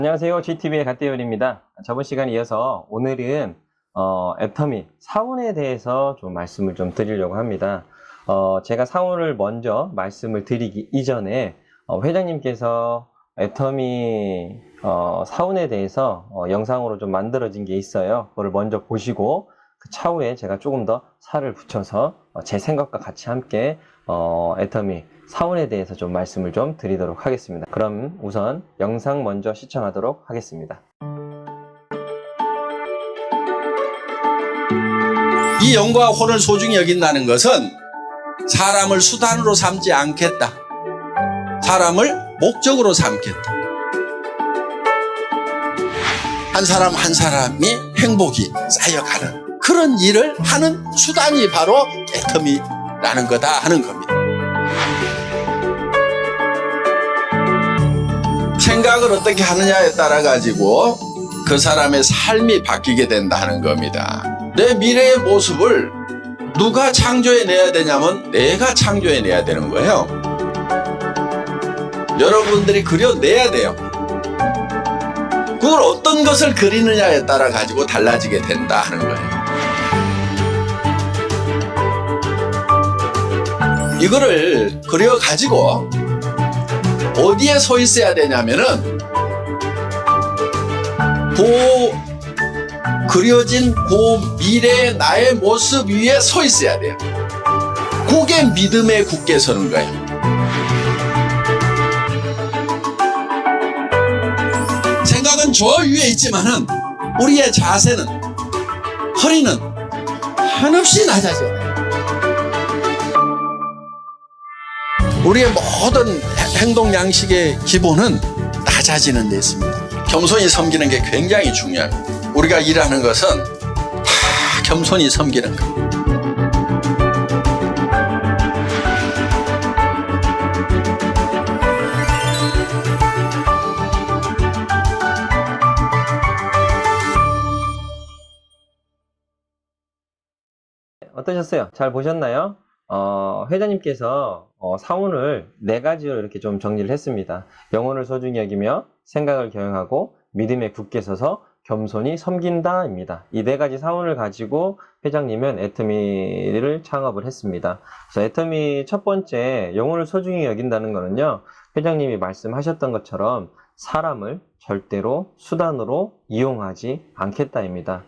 안녕하세요. GTV의 갓대열입니다. 저번 시간에 이어서 오늘은 어, 애터미 사운에 대해서 좀 말씀을 좀 드리려고 합니다. 어, 제가 사운을 먼저 말씀을 드리기 이전에 어, 회장님께서 애터미 어, 사운에 대해서 어, 영상으로 좀 만들어진 게 있어요. 그걸 먼저 보시고 그 차후에 제가 조금 더 살을 붙여서 어, 제 생각과 같이 함께 어, 애터미 사운에 대해서 좀 말씀을 좀 드리도록 하겠습니다. 그럼 우선 영상 먼저 시청하도록 하겠습니다. 이 영과 혼을 소중히 여긴다는 것은 사람을 수단으로 삼지 않겠다. 사람을 목적으로 삼겠다. 한 사람 한 사람이 행복이 쌓여가는 그런 일을 하는 수단이 바로 애터미라는 거다 하는 겁니다. 생각을 어떻게 하느냐에 따라 가지고 그 사람의 삶이 바뀌게 된다 하는 겁니다. 내 미래의 모습을 누가 창조해 내야 되냐면 내가 창조해 내야 되는 거예요. 여러분들이 그려내야 돼요. 그걸 어떤 것을 그리느냐에 따라 가지고 달라지게 된다 하는 거예요. 이거를 그려 가지고 어디에 서 있어야 되냐면은 그 그려진 그 미래의 나의 모습 위에 서 있어야 돼요. 그게 믿음에 굳게 서는 거예요. 생각은 저 위에 있지만은 우리의 자세는 허리는 한없이 낮아져야 돼요. 우리의 모든 행동 양식의 기본은 낮아지는 데 있습니다. 겸손히 섬기는 게 굉장히 중요합니다. 우리가 일하는 것은 다 겸손히 섬기는 것. 어떠셨어요? 잘 보셨나요? 어, 회장님께서 어, 사운을 네 가지로 이렇게 좀 정리를 했습니다. 영혼을 소중히 여기며 생각을 경영하고 믿음에 굳게 서서 겸손히 섬긴다입니다. 이 네 가지 사운을 가지고 회장님은 애터미를 창업을 했습니다. 그래서 애터미 첫 번째 영혼을 소중히 여긴다는 거는요. 회장님이 말씀하셨던 것처럼 사람을 절대로 수단으로 이용하지 않겠다입니다.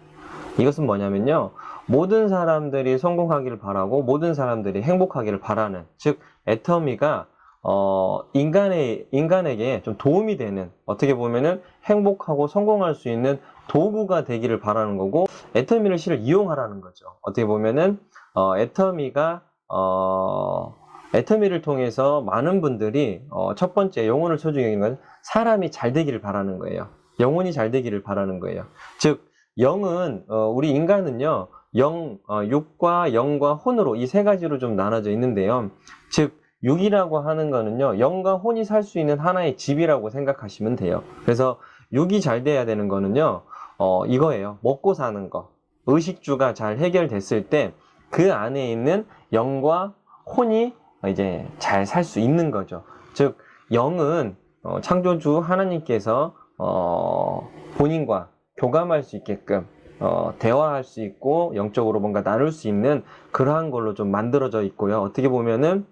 이것은 뭐냐면요. 모든 사람들이 성공하기를 바라고 모든 사람들이 행복하기를 바라는 즉 애터미가 어, 인간의 인간에게 좀 도움이 되는 어떻게 보면은 행복하고 성공할 수 있는 도구가 되기를 바라는 거고 애터미를 실을 이용하라는 거죠. 어떻게 보면은 어, 애터미가 어, 애터미를 통해서 많은 분들이 어, 첫 번째 영혼을 소중히 여기는 건 사람이 잘 되기를 바라는 거예요. 영혼이 잘 되기를 바라는 거예요. 즉 영은 어, 우리 인간은요 영 어, 육과 영과 혼으로 이 세 가지로 좀 나눠져 있는데요. 즉 육이라고 하는 거는요 영과 혼이 살 수 있는 하나의 집이라고 생각하시면 돼요. 그래서 육이 잘 돼야 되는 거는요 어, 이거예요. 먹고 사는 거. 의식주가 잘 해결됐을 때 그 안에 있는 영과 혼이 이제 잘 살 수 있는 거죠. 즉 영은 어, 창조주 하나님께서 어, 본인과 교감할 수 있게끔 어, 대화할 수 있고 영적으로 뭔가 나눌 수 있는 그러한 걸로 좀 만들어져 있고요. 어떻게 보면은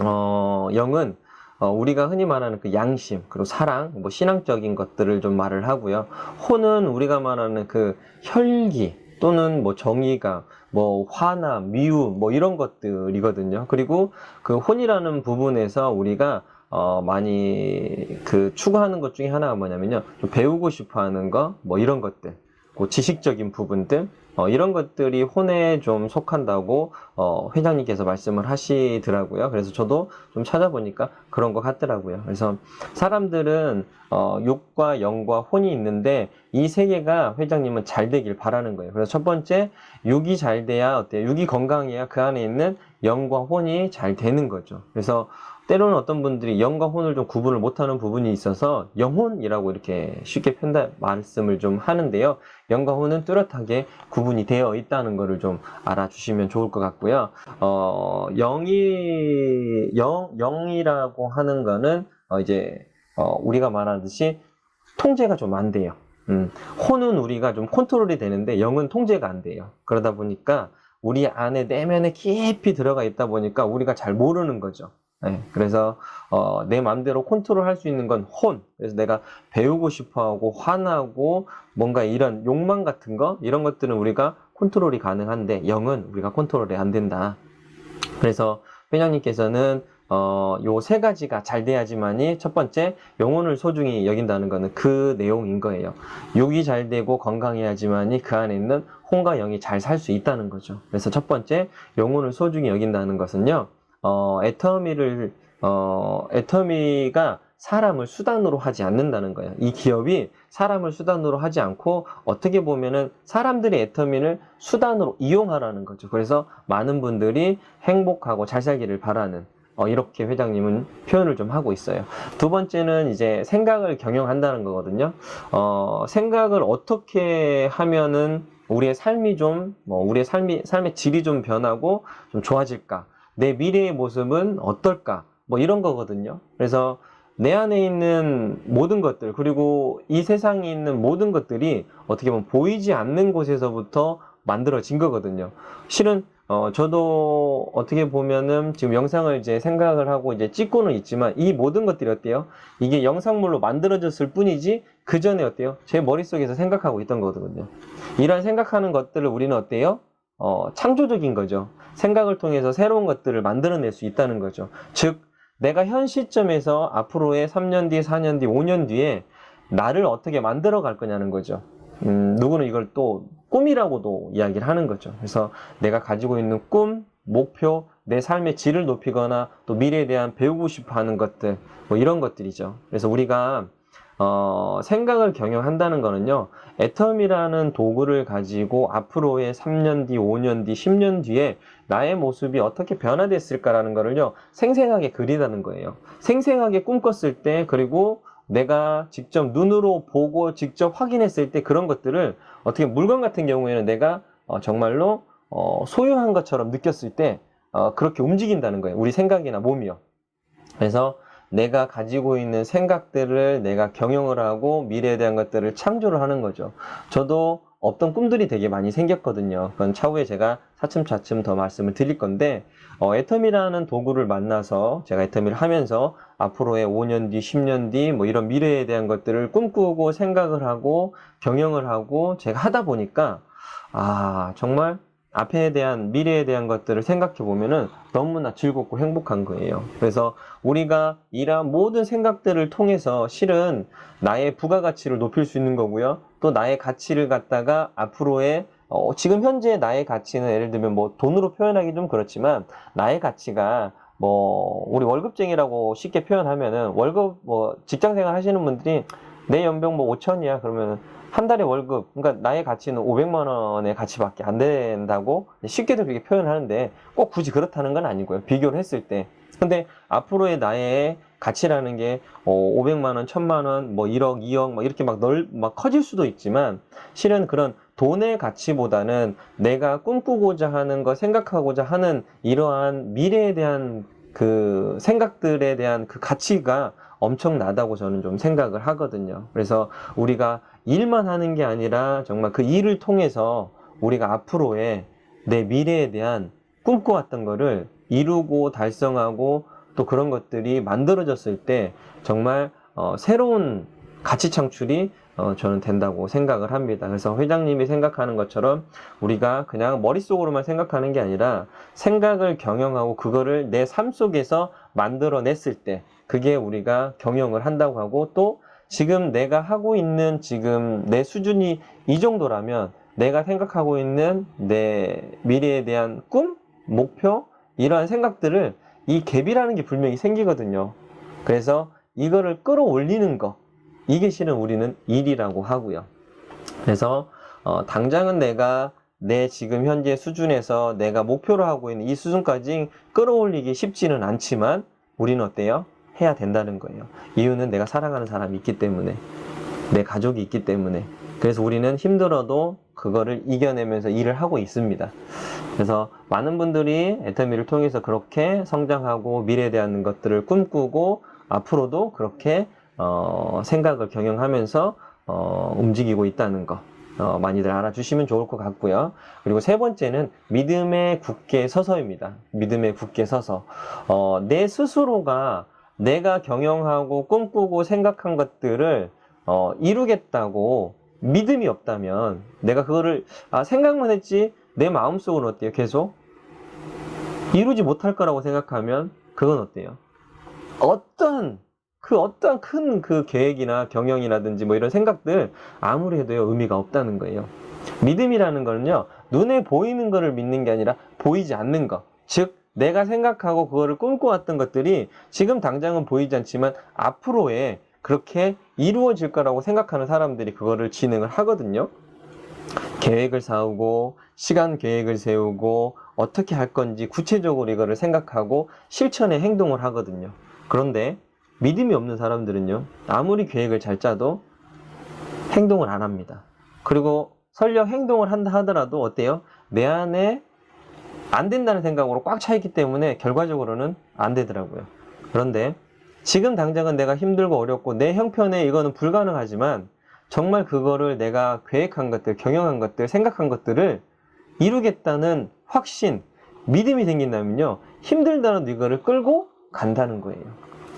어, 영은 어, 우리가 흔히 말하는 그 양심 그리고 사랑 뭐 신앙적인 것들을 좀 말을 하고요. 혼은 우리가 말하는 그 혈기 또는 뭐 정의감 뭐 화나 미움 뭐 이런 것들이거든요. 그리고 그 혼이라는 부분에서 우리가 어, 많이 그 추구하는 것 중에 하나가 뭐냐면요. 좀 배우고 싶어 하는 거, 뭐 이런 것들. 그 지식적인 부분들, 어, 이런 것들이 혼에 좀 속한다고, 어, 회장님께서 말씀을 하시더라고요. 그래서 저도 좀 찾아보니까 그런 것 같더라고요. 그래서 사람들은, 어, 육과 영과 혼이 있는데 이 세 개가 회장님은 잘 되길 바라는 거예요. 그래서 첫 번째, 육이 잘 돼야 어때요? 육이 건강해야 그 안에 있는 영과 혼이 잘 되는 거죠. 그래서 때로는 어떤 분들이 영과 혼을 좀 구분을 못하는 부분이 있어서 영혼이라고 이렇게 쉽게 편다 말씀을 좀 하는데요. 영과 혼은 뚜렷하게 구분이 되어 있다는 것을 좀 알아주시면 좋을 것 같고요. 어, 영이 영 영이라고 하는 거는 어, 이제 어, 우리가 말하듯이 통제가 좀 안 돼요. 음, 혼은 우리가 좀 컨트롤이 되는데 영은 통제가 안 돼요. 그러다 보니까 우리 안에 내면에 깊이 들어가 있다 보니까 우리가 잘 모르는 거죠. 네, 그래서 어, 내 마음대로 컨트롤 할 수 있는 건 혼. 그래서 내가 배우고 싶어하고 화나고 뭔가 이런 욕망 같은 거 이런 것들은 우리가 컨트롤이 가능한데 영은 우리가 컨트롤이 안 된다. 그래서 회장님께서는 어, 요 세 가지가 잘 돼야지만이 첫 번째 영혼을 소중히 여긴다는 거는 그 내용인 거예요. 육이 잘 되고 건강해야지만이 그 안에 있는 혼과 영이 잘 살 수 있다는 거죠. 그래서 첫 번째 영혼을 소중히 여긴다는 것은요. 어, 애터미를 어, 애터미가 사람을 수단으로 하지 않는다는 거예요. 이 기업이 사람을 수단으로 하지 않고 어떻게 보면은 사람들의 애터미를 수단으로 이용하라는 거죠. 그래서 많은 분들이 행복하고 잘 살기를 바라는 어, 이렇게 회장님은 표현을 좀 하고 있어요. 두 번째는 이제 생각을 경영한다는 거거든요. 어, 생각을 어떻게 하면은 우리의 삶이 좀, 뭐, 우리의 삶이, 삶의 질이 좀 변하고 좀 좋아질까? 내 미래의 모습은 어떨까? 뭐 이런 거거든요. 그래서 내 안에 있는 모든 것들, 그리고 이 세상에 있는 모든 것들이 어떻게 보면 보이지 않는 곳에서부터 만들어진 거거든요. 실은 어, 저도 어떻게 보면은 지금 영상을 이제 생각을 하고 이제 찍고는 있지만 이 모든 것들이 어때요? 이게 영상물로 만들어졌을 뿐이지 그 전에 어때요? 제 머릿속에서 생각하고 있던 거거든요. 이런 생각하는 것들을 우리는 어때요? 어, 창조적인 거죠. 생각을 통해서 새로운 것들을 만들어낼 수 있다는 거죠. 즉, 내가 현 시점에서 앞으로의 3년 뒤, 4년 뒤, 5년 뒤에 나를 어떻게 만들어 갈 거냐는 거죠. 음, 누구는 이걸 또 꿈이라고도 이야기를 하는 거죠. 그래서 내가 가지고 있는 꿈, 목표, 내 삶의 질을 높이거나 또 미래에 대한 배우고 싶어 하는 것들, 뭐 이런 것들이죠. 그래서 우리가 어, 생각을 경영한다는 거는요, 애텀이라는 도구를 가지고 앞으로의 3년 뒤, 5년 뒤, 10년 뒤에 나의 모습이 어떻게 변화됐을까라는 거를요, 생생하게 그리다는 거예요. 생생하게 꿈꿨을 때, 그리고 내가 직접 눈으로 보고 직접 확인했을 때 그런 것들을 어떻게 물건 같은 경우에는 내가 어, 정말로 어, 소유한 것처럼 느꼈을 때 어, 그렇게 움직인다는 거예요. 우리 생각이나 몸이요. 그래서 내가 가지고 있는 생각들을 내가 경영을 하고 미래에 대한 것들을 창조를 하는 거죠. 저도 없던 꿈들이 되게 많이 생겼거든요. 그건 차후에 제가 차츰차츰 더 말씀을 드릴 건데, 어, 애터미라는 도구를 만나서 제가 애터미를 하면서 앞으로의 5년 뒤, 10년 뒤, 뭐 이런 미래에 대한 것들을 꿈꾸고 생각을 하고 경영을 하고 제가 하다 보니까, 아, 정말 앞에 대한 미래에 대한 것들을 생각해 보면은 너무나 즐겁고 행복한 거예요. 그래서 우리가 이러한 모든 생각들을 통해서 실은 나의 부가가치를 높일 수 있는 거고요. 또 나의 가치를 갖다가 앞으로의 어, 지금 현재 나의 가치는 예를 들면 뭐 돈으로 표현하기 좀 그렇지만 나의 가치가 뭐 우리 월급쟁이라고 쉽게 표현하면은 월급 뭐 직장 생활 하시는 분들이 내 연봉 뭐 5천이야 그러면은 한 달에 월급, 그러니까 나의 가치는 500만 원의 가치밖에 안 된다고 쉽게들 그렇게 표현하는데 꼭 굳이 그렇다는 건 아니고요. 비교를 했을 때. 근데 앞으로의 나의 가치라는 게 어, 500만 원, 1000만 원, 뭐 1억, 2억 막 이렇게 막 넓, 막 커질 수도 있지만 실은 그런 돈의 가치보다는 내가 꿈꾸고자 하는 거, 생각하고자 하는 이러한 미래에 대한 그 생각들에 대한 그 가치가 엄청나다고 저는 좀 생각을 하거든요. 그래서 우리가 일만 하는 게 아니라 정말 그 일을 통해서 우리가 앞으로의 내 미래에 대한 꿈꿔왔던 거를 이루고 달성하고 또 그런 것들이 만들어졌을 때 정말 어, 새로운 가치 창출이 어, 저는 된다고 생각을 합니다. 그래서 회장님이 생각하는 것처럼 우리가 그냥 머릿속으로만 생각하는 게 아니라 생각을 경영하고 그거를 내 삶 속에서 만들어냈을 때 그게 우리가 경영을 한다고 하고 또 지금 내가 하고 있는 지금 내 수준이 이 정도라면 내가 생각하고 있는 내 미래에 대한 꿈, 목표, 이러한 생각들을 이 갭이라는 게 분명히 생기거든요. 그래서 이거를 끌어올리는 거, 이게 실은 우리는 일이라고 하고요. 그래서 어, 당장은 내가 내 지금 현재 수준에서 내가 목표로 하고 있는 이 수준까지 끌어올리기 쉽지는 않지만 우리는 어때요? 해야 된다는 거예요. 이유는 내가 사랑하는 사람이 있기 때문에, 내 가족이 있기 때문에. 그래서 우리는 힘들어도 그거를 이겨내면서 일을 하고 있습니다. 그래서 많은 분들이 애터미를 통해서 그렇게 성장하고 미래에 대한 것들을 꿈꾸고 앞으로도 그렇게 어, 생각을 경영하면서 어, 움직이고 있다는 거 어, 많이들 알아주시면 좋을 것 같고요. 그리고 세 번째는 믿음의 굳게 서서입니다. 믿음의 굳게 서서 어, 내 스스로가 내가 경영하고 꿈꾸고 생각한 것들을 어, 이루겠다고 믿음이 없다면 내가 그거를 아, 생각만 했지 내 마음속은 어때요? 계속 이루지 못할 거라고 생각하면 그건 어때요? 어떤 그 어떤 큰 그 계획이나 경영이라든지 뭐 이런 생각들 아무리 해도요 의미가 없다는 거예요. 믿음이라는 거는요 눈에 보이는 거를 믿는 게 아니라 보이지 않는 거. 즉 내가 생각하고 그거를 꿈꿔왔던 것들이 지금 당장은 보이지 않지만 앞으로에 그렇게 이루어질 거라고 생각하는 사람들이 그거를 진행을 하거든요. 계획을 세우고 시간 계획을 세우고 어떻게 할 건지 구체적으로 이거를 생각하고 실천에 행동을 하거든요. 그런데 믿음이 없는 사람들은요, 아무리 계획을 잘 짜도 행동을 안 합니다. 그리고 설령 행동을 한다 하더라도 어때요? 내 안에 안 된다는 생각으로 꽉 차 있기 때문에 결과적으로는 안 되더라고요. 그런데 지금 당장은 내가 힘들고 어렵고 내 형편에 이거는 불가능하지만 정말 그거를 내가 계획한 것들, 경영한 것들, 생각한 것들을 이루겠다는 확신, 믿음이 생긴다면요. 힘들다는 이거를 끌고 간다는 거예요.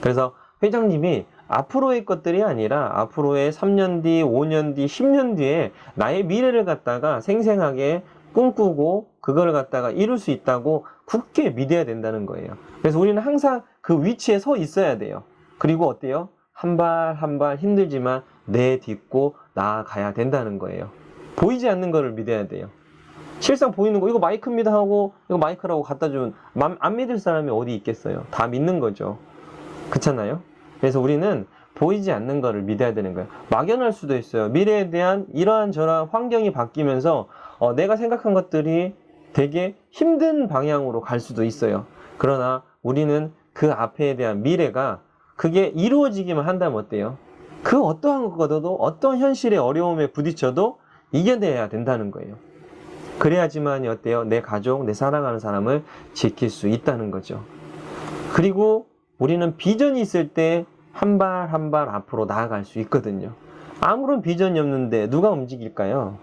그래서 회장님이 앞으로의 것들이 아니라 앞으로의 3년 뒤, 5년 뒤, 10년 뒤에 나의 미래를 갖다가 생생하게 꿈꾸고 그걸 갖다가 이룰 수 있다고 굳게 믿어야 된다는 거예요. 그래서 우리는 항상 그 위치에 서 있어야 돼요. 그리고 어때요? 한 발 한 발 힘들지만 내딛고 나아가야 된다는 거예요. 보이지 않는 거를 믿어야 돼요. 실상 보이는 거 이거 마이크입니다 하고 이거 마이크라고 갖다 주면 맘- 안 믿을 사람이 어디 있겠어요. 다 믿는 거죠. 그렇잖아요. 그래서 우리는 보이지 않는 거를 믿어야 되는 거예요. 막연할 수도 있어요. 미래에 대한 이러한 저러한 환경이 바뀌면서 어, 내가 생각한 것들이 되게 힘든 방향으로 갈 수도 있어요. 그러나 우리는 그 앞에 대한 미래가 그게 이루어지기만 한다면 어때요? 그 어떠한 것보다도 어떤 현실의 어려움에 부딪혀도 이겨내야 된다는 거예요. 그래야지만 어때요? 내 가족, 내 사랑하는 사람을 지킬 수 있다는 거죠. 그리고 우리는 비전이 있을 때 한 발 한 발 앞으로 나아갈 수 있거든요. 아무런 비전이 없는데 누가 움직일까요?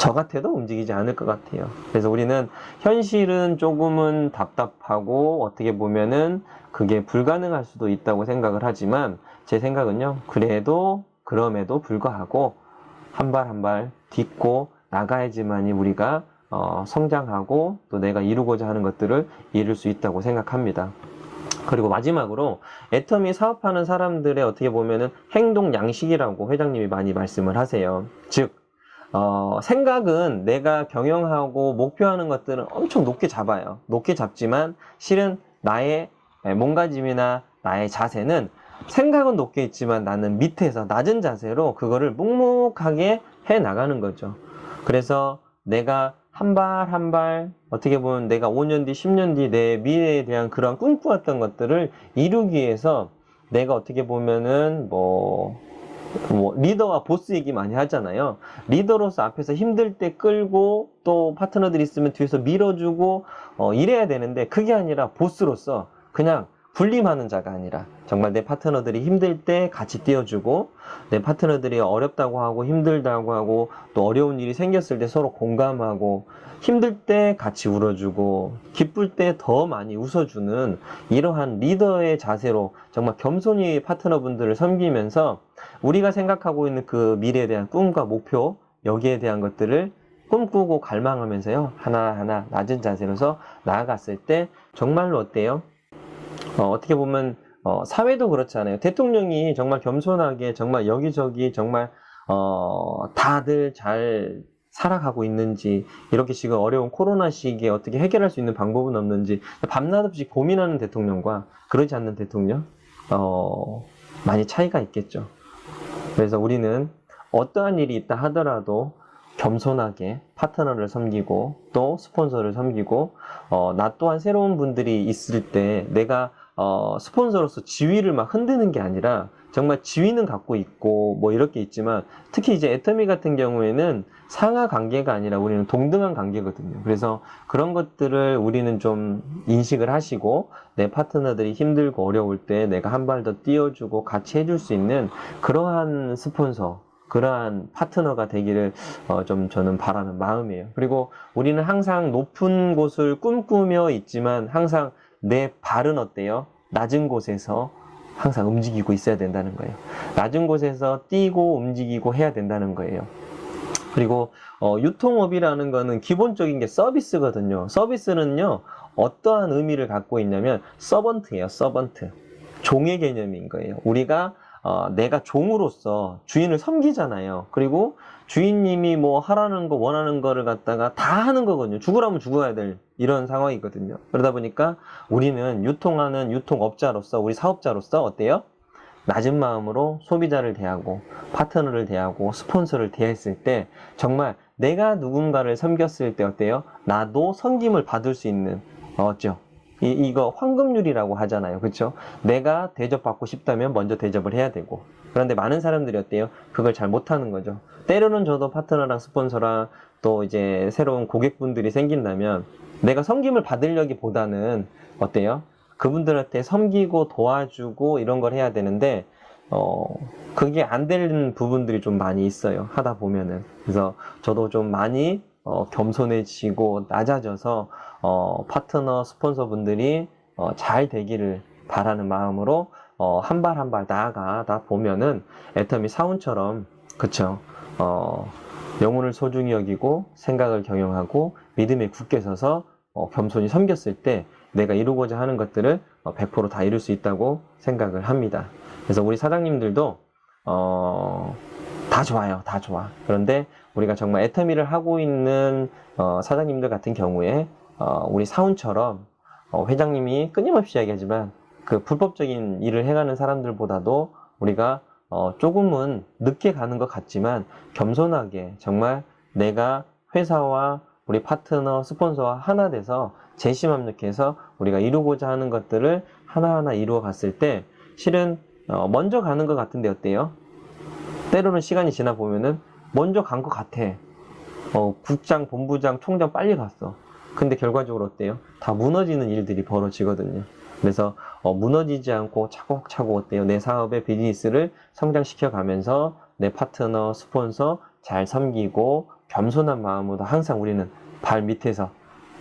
저 같아도 움직이지 않을 것 같아요. 그래서 우리는 현실은 조금은 답답하고 어떻게 보면은 그게 불가능할 수도 있다고 생각을 하지만 제 생각은요. 그래도 그럼에도 불구하고 한 발 한 발 딛고 나가야지만이 우리가 어, 성장하고 또 내가 이루고자 하는 것들을 이룰 수 있다고 생각합니다. 그리고 마지막으로 애터미 사업하는 사람들의 어떻게 보면은 행동 양식이라고 회장님이 많이 말씀을 하세요. 즉, 어, 생각은 내가 경영하고 목표하는 것들은 엄청 높게 잡아요. 높게 잡지만 실은 나의 몸가짐이나 나의 자세는 생각은 높게 있지만 나는 밑에서 낮은 자세로 그거를 묵묵하게 해 나가는 거죠. 그래서 내가 한 발 한발 어떻게 보면 내가 5년 뒤, 10년 뒤 내 미래에 대한 그런 꿈꾸었던 것들을 이루기 위해서 내가 어떻게 보면은 뭐, 뭐 리더와 보스 얘기 많이 하잖아요. 리더로서 앞에서 힘들 때 끌고 또 파트너들이 있으면 뒤에서 밀어주고 어, 이래야 되는데 그게 아니라 보스로서 그냥 군림하는 자가 아니라 정말 내 파트너들이 힘들 때 같이 뛰어주고 내 파트너들이 어렵다고 하고 힘들다고 하고 또 어려운 일이 생겼을 때 서로 공감하고 힘들 때 같이 울어주고 기쁠 때 더 많이 웃어주는 이러한 리더의 자세로 정말 겸손히 파트너분들을 섬기면서 우리가 생각하고 있는 그 미래에 대한 꿈과 목표 여기에 대한 것들을 꿈꾸고 갈망하면서요 하나하나 낮은 자세로서 나아갔을 때 정말로 어때요? 어, 떻게 보면 어, 사회도 그렇잖아요. 대통령이 정말 겸손하게 정말 여기저기 정말 어, 다들 잘 살아가고 있는지 이렇게 지금 어려운 코로나 시기에 어떻게 해결할 수 있는 방법은 없는지 밤낮 없이 고민하는 대통령과 그러지 않는 대통령 어, 많이 차이가 있겠죠. 그래서 우리는 어떠한 일이 있다 하더라도 겸손하게 파트너를 섬기고 또 스폰서를 섬기고 어, 나 또한 새로운 분들이 있을 때 내가 어, 스폰서로서 지위를 막 흔드는 게 아니라 정말 지위는 갖고 있고 뭐 이렇게 있지만 특히 이제 애터미 같은 경우에는 상하 관계가 아니라 우리는 동등한 관계거든요. 그래서 그런 것들을 우리는 좀 인식을 하시고 내 파트너들이 힘들고 어려울 때 내가 한 발 더 띄워주고 같이 해줄 수 있는 그러한 스폰서, 그러한 파트너가 되기를 어, 좀 저는 바라는 마음이에요. 그리고 우리는 항상 높은 곳을 꿈꾸며 있지만 항상 내 발은 어때요? 낮은 곳에서 항상 움직이고 있어야 된다는 거예요. 낮은 곳에서 뛰고 움직이고 해야 된다는 거예요. 그리고 어, 유통업이라는 거는 기본적인 게 서비스거든요. 서비스는요 어떠한 의미를 갖고 있냐면 서번트예요. 서번트 종의 개념인 거예요. 우리가 어, 내가 종으로서 주인을 섬기잖아요. 그리고 주인님이 뭐 하라는 거 원하는 거를 갖다가 다 하는 거거든요. 죽으라면 죽어야 될 이런 상황이거든요. 그러다 보니까 우리는 유통하는 유통업자로서 우리 사업자로서 어때요? 낮은 마음으로 소비자를 대하고 파트너를 대하고 스폰서를 대했을 때 정말 내가 누군가를 섬겼을 때 어때요? 나도 섬김을 받을 수 있는 어죠. 이, 이거 황금률이라고 하잖아요. 그렇죠? 내가 대접받고 싶다면 먼저 대접을 해야 되고 그런데 많은 사람들이 어때요? 그걸 잘 못하는 거죠. 때로는 저도 파트너랑 스폰서랑 또 이제 새로운 고객분들이 생긴다면 내가 섬김을 받으려기보다는 어때요? 그분들한테 섬기고 도와주고 이런 걸 해야 되는데 어 그게 안 되는 부분들이 좀 많이 있어요 하다 보면은 그래서 저도 좀 많이 어, 겸손해지고 낮아져서 어, 파트너 스폰서 분들이 어, 잘 되기를 바라는 마음으로 어, 한 발 한 발 나아가다 보면은 애터미 사운처럼 그쵸 어, 영혼을 소중히 여기고 생각을 경영하고 믿음에 굳게 서서 어, 겸손히 섬겼을 때 내가 이루고자 하는 것들을 어, 100%다 이룰 수 있다고 생각을 합니다. 그래서 우리 사장님들도 어, 다 좋아요, 다 좋아. 그런데 우리가 정말 애터미를 하고 있는 어, 사장님들 같은 경우에 어, 우리 사운처럼 어, 회장님이 끊임없이 이야기하지만 그 불법적인 일을 해가는 사람들보다도 우리가 어, 조금은 늦게 가는 것 같지만 겸손하게 정말 내가 회사와 우리 파트너, 스폰서와 하나 돼서 재심 합력해서 우리가 이루고자 하는 것들을 하나하나 이루어 갔을 때 실은 어, 먼저 가는 것 같은데 어때요? 때로는 시간이 지나 보면은 먼저 간 것 같아. 어, 국장, 본부장, 총장 빨리 갔어. 근데 결과적으로 어때요? 다 무너지는 일들이 벌어지거든요. 그래서 어, 무너지지 않고 차곡차곡 어때요? 내 사업의 비즈니스를 성장시켜 가면서 내 파트너, 스폰서 잘 섬기고 겸손한 마음으로 항상 우리는 발 밑에서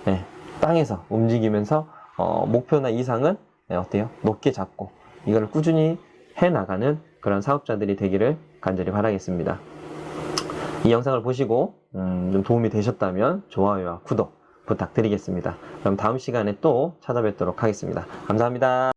예, 땅에서 움직이면서 어, 목표나 이상은 예, 어때요? 높게 잡고 이걸 꾸준히 해 나가는 그런 사업자들이 되기를 간절히 바라겠습니다. 이 영상을 보시고 음, 좀 도움이 되셨다면 좋아요와 구독 부탁드리겠습니다. 그럼 다음 시간에 또 찾아뵙도록 하겠습니다. 감사합니다.